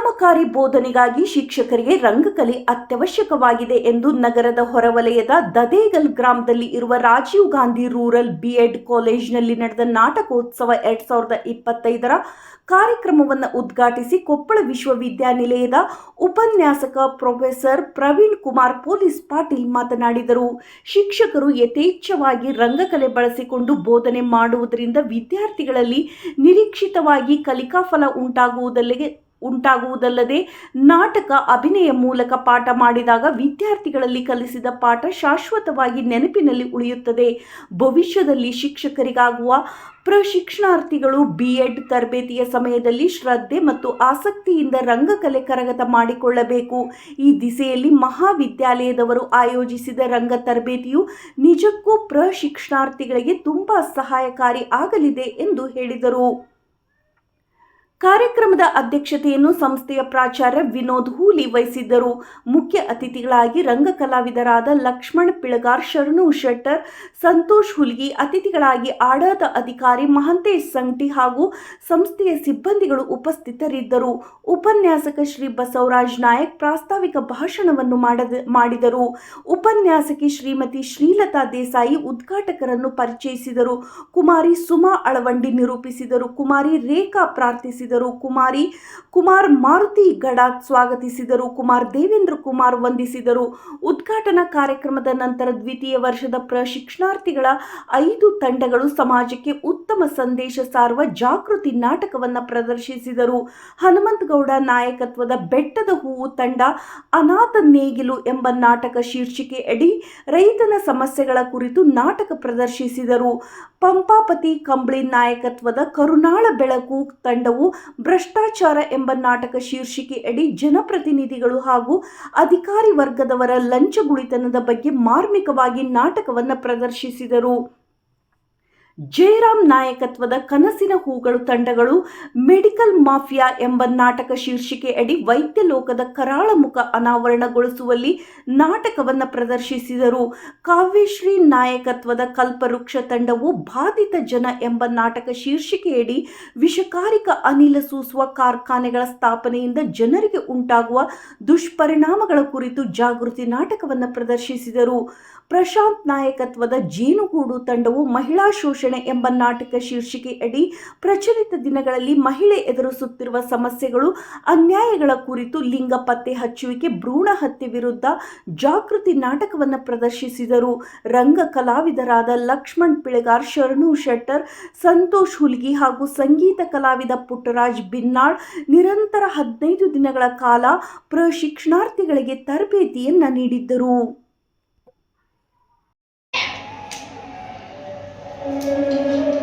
ಪರಿಣಾಮಕಾರಿ ಬೋಧನೆಗಾಗಿ ಶಿಕ್ಷಕರಿಗೆ ರಂಗಕಲೆ ಅತ್ಯವಶ್ಯಕವಾಗಿದೆ ಎಂದು ನಗರದ ಹೊರವಲಯದ ದದೇಗಲ್ ಗ್ರಾಮದಲ್ಲಿ ಇರುವ ರಾಜೀವ್ ಗಾಂಧಿ ರೂರಲ್ ಬಿಎಡ್ ಕಾಲೇಜಿನಲ್ಲಿ ನಡೆದ ನಾಟಕೋತ್ಸವ ಎರಡ್ ಸಾವಿರದ ಇಪ್ಪತ್ತೈದರ ಕಾರ್ಯಕ್ರಮವನ್ನು ಉದ್ಘಾಟಿಸಿ ಕೊಪ್ಪಳ ವಿಶ್ವವಿದ್ಯಾನಿಲಯದ ಉಪನ್ಯಾಸಕ ಪ್ರೊಫೆಸರ್ ಪ್ರವೀಣ್ ಕುಮಾರ್ ಪೊಲೀಸ್ ಪಾಟೀಲ್ ಮಾತನಾಡಿದರು. ಶಿಕ್ಷಕರು ಯಥೇಚ್ಛವಾಗಿ ರಂಗಕಲೆ ಬಳಸಿಕೊಂಡು ಬೋಧನೆ ಮಾಡುವುದರಿಂದ ವಿದ್ಯಾರ್ಥಿಗಳಲ್ಲಿ ನಿರೀಕ್ಷಿತವಾಗಿ ಕಲಿಕಾ ಫಲ ಉಂಟಾಗುವುದಲ್ಲದೆ ಉಂಟಾಗುವುದಲ್ಲದೆ ನಾಟಕ ಅಭಿನಯ ಮೂಲಕ ಪಾಠ ಮಾಡಿದಾಗ ವಿದ್ಯಾರ್ಥಿಗಳಲ್ಲಿ ಕಲಿಸಿದ ಪಾಠ ಶಾಶ್ವತವಾಗಿ ನೆನಪಿನಲ್ಲಿ ಉಳಿಯುತ್ತದೆ. ಭವಿಷ್ಯದಲ್ಲಿ ಶಿಕ್ಷಕರಿಗಾಗುವ ಪ್ರಶಿಕ್ಷಣಾರ್ಥಿಗಳು ಬಿ ಎಡ್ ತರಬೇತಿಯ ಸಮಯದಲ್ಲಿ ಶ್ರದ್ಧೆ ಮತ್ತು ಆಸಕ್ತಿಯಿಂದ ರಂಗಕಲೆ ಕರಗತ ಮಾಡಿಕೊಳ್ಳಬೇಕು. ಈ ದಿಸೆಯಲ್ಲಿ ಮಹಾವಿದ್ಯಾಲಯದವರು ಆಯೋಜಿಸಿದ ರಂಗ ತರಬೇತಿಯು ನಿಜಕ್ಕೂ ಪ್ರಶಿಕ್ಷಣಾರ್ಥಿಗಳಿಗೆ ತುಂಬಾ ಸಹಾಯಕಾರಿ ಆಗಲಿದೆ ಎಂದು ಹೇಳಿದರು. ಕಾರ್ಯಕ್ರಮದ ಅಧ್ಯಕ್ಷತೆಯನ್ನು ಸಂಸ್ಥೆಯ ಪ್ರಾಚಾರ್ಯ ವಿನೋದ್ ಹೂಲಿ ವಹಿಸಿದ್ದರು. ಮುಖ್ಯ ಅತಿಥಿಗಳಾಗಿ ರಂಗ ಕಲಾವಿದರಾದ ಲಕ್ಷ್ಮಣ್ ಪಿಳಗಾರ್, ಶರಣು ಶೆಟ್ಟರ್, ಸಂತೋಷ್ ಹುಲ್ಗಿ, ಅತಿಥಿಗಳಾಗಿ ಆಡಳಿತ ಅಧಿಕಾರಿ ಮಹಂತೇಶ್ ಸಂಗಟಿ ಹಾಗೂ ಸಂಸ್ಥೆಯ ಸಿಬ್ಬಂದಿಗಳು ಉಪಸ್ಥಿತರಿದ್ದರು. ಉಪನ್ಯಾಸಕ ಶ್ರೀ ಬಸವರಾಜ್ ನಾಯಕ್ ಪ್ರಾಸ್ತಾವಿಕ ಭಾಷಣವನ್ನು ಮಾಡದ, ಮಾಡಿದರು. ಉಪನ್ಯಾಸಕಿ ಶ್ರೀಮತಿ ಶ್ರೀಲತಾ ದೇಸಾಯಿ ಉದ್ಘಾಟಕರನ್ನು ಪರಿಚಯಿಸಿದರು. ಕುಮಾರಿ ಸುಮಾ ಅಳವಂಡಿ ನಿರೂಪಿಸಿದರು. ಕುಮಾರಿ ರೇಖಾ ಪ್ರಾರ್ಥಿಸಿದರು. ಕುಮಾರಿ, ಕುಮಾರ್ ಮಾರುತಿ ಗಡಾಕ್ ಸ್ವಾಗತಿಸಿದರು. ಕುಮಾರ್ ದೇವೇಂದ್ರ ಕುಮಾರ್ ವಂದಿಸಿದರು. ಉದ್ಘಾಟನಾ ಕಾರ್ಯಕ್ರಮದ ನಂತರ ದ್ವಿತೀಯ ವರ್ಷದ ಪ್ರಶಿಕ್ಷಣಾರ್ಥಿಗಳ ಐದು ತಂಡಗಳು ಸಮಾಜಕ್ಕೆ ಉತ್ತಮ ಸಂದೇಶ ಸಾರುವ ಜಾಗೃತಿ ನಾಟಕವನ್ನು ಪ್ರದರ್ಶಿಸಿದರು. ಹನುಮಂತಗೌಡ ನಾಯಕತ್ವದ ಬೆಟ್ಟದ ಹೂವು ತಂಡ ಅನಾಥ ನೇಗಿಲು ಎಂಬ ನಾಟಕ ಶೀರ್ಷಿಕೆ ಅಡಿ ರೈತನ ಸಮಸ್ಯೆಗಳ ಕುರಿತು ನಾಟಕ ಪ್ರದರ್ಶಿಸಿದರು. ಪಂಪಾಪತಿ ಕಂಬಳಿ ನಾಯಕತ್ವದ ಕರುನಾಳ ಬೆಳಕು ತಂಡವು ಭ್ರಷ್ಟಾಚಾರ ಎಂಬ ನಾಟಕ ಶೀರ್ಷಿಕೆ ಅಡಿ ಜನಪ್ರತಿನಿಧಿಗಳು ಹಾಗೂ ಅಧಿಕಾರಿ ವರ್ಗದವರ ಲಂಚಗುಳಿತನದ ಬಗ್ಗೆ ಮಾರ್ಮಿಕವಾಗಿ ನಾಟಕವನ್ನು ಪ್ರದರ್ಶಿಸಿದರು. ಜಯರಾಮ್ ನಾಯಕತ್ವದ ಕನಸಿನ ಹೂಗಳು ತಂಡಗಳು ಮೆಡಿಕಲ್ ಮಾಫಿಯಾ ಎಂಬ ನಾಟಕ ಶೀರ್ಷಿಕೆ ಅಡಿ ವೈದ್ಯ ಲೋಕದ ಕರಾಳ ಮುಖ ಅನಾವರಣಗೊಳಿಸುವಲ್ಲಿ ನಾಟಕವನ್ನು ಪ್ರದರ್ಶಿಸಿದರು. ಕಾವ್ಯಶ್ರೀ ನಾಯಕತ್ವದ ಕಲ್ಪವೃಕ್ಷ ತಂಡವು ಬಾಧಿತ ಜನ ಎಂಬ ನಾಟಕ ಶೀರ್ಷಿಕೆಯಡಿ ವಿಷಕಾರಿಕ ಅನಿಲ ಸೂಸುವ ಕಾರ್ಖಾನೆಗಳ ಸ್ಥಾಪನೆಯಿಂದ ಜನರಿಗೆ ಉಂಟಾಗುವ ದುಷ್ಪರಿಣಾಮಗಳ ಕುರಿತು ಜಾಗೃತಿ ನಾಟಕವನ್ನು ಪ್ರದರ್ಶಿಸಿದರು. ಪ್ರಶಾಂತ್ ನಾಯಕತ್ವದ ಜೇನುಗೂಡು ತಂಡವು ಮಹಿಳಾ ಶೋಷಣೆ ಎಂಬ ನಾಟಕ ಶೀರ್ಷಿಕೆ ಅಡಿ ಪ್ರಚಲಿತ ದಿನಗಳಲ್ಲಿ ಮಹಿಳೆ ಎದುರಿಸುತ್ತಿರುವ ಸಮಸ್ಯೆಗಳು, ಅನ್ಯಾಯಗಳ ಕುರಿತು ಲಿಂಗ ಪತ್ತೆ ಹಚ್ಚುವಿಕೆ, ಭ್ರೂಣ ಹತ್ಯೆ ವಿರುದ್ಧ ಜಾಗೃತಿ ನಾಟಕವನ್ನು ಪ್ರದರ್ಶಿಸಿದರು. ರಂಗ ಕಲಾವಿದರಾದ ಲಕ್ಷ್ಮಣ್ ಪಿಳೆಗಾರ್, ಶರಣು ಶೆಟ್ಟರ್, ಸಂತೋಷ್ ಹುಲ್ಗಿ ಹಾಗೂ ಸಂಗೀತ ಕಲಾವಿದ ಪುಟ್ಟರಾಜ್ ಬಿನ್ನಾಳ್ ನಿರಂತರ ಹದಿನೈದು ದಿನಗಳ ಕಾಲ ಪ್ರಶಿಕ್ಷಣಾರ್ಥಿಗಳಿಗೆ ತರಬೇತಿಯನ್ನು ನೀಡಿದ್ದರು. Thank you.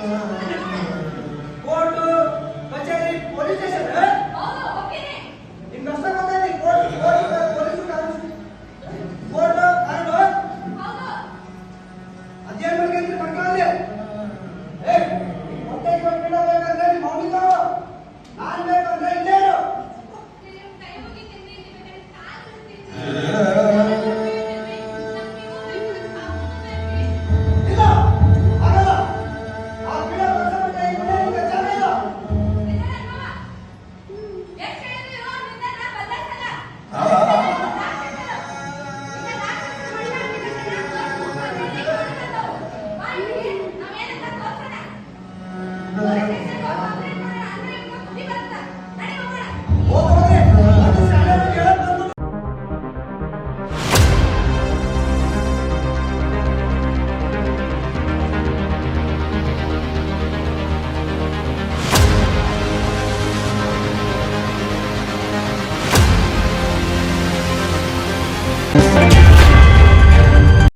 Yeah.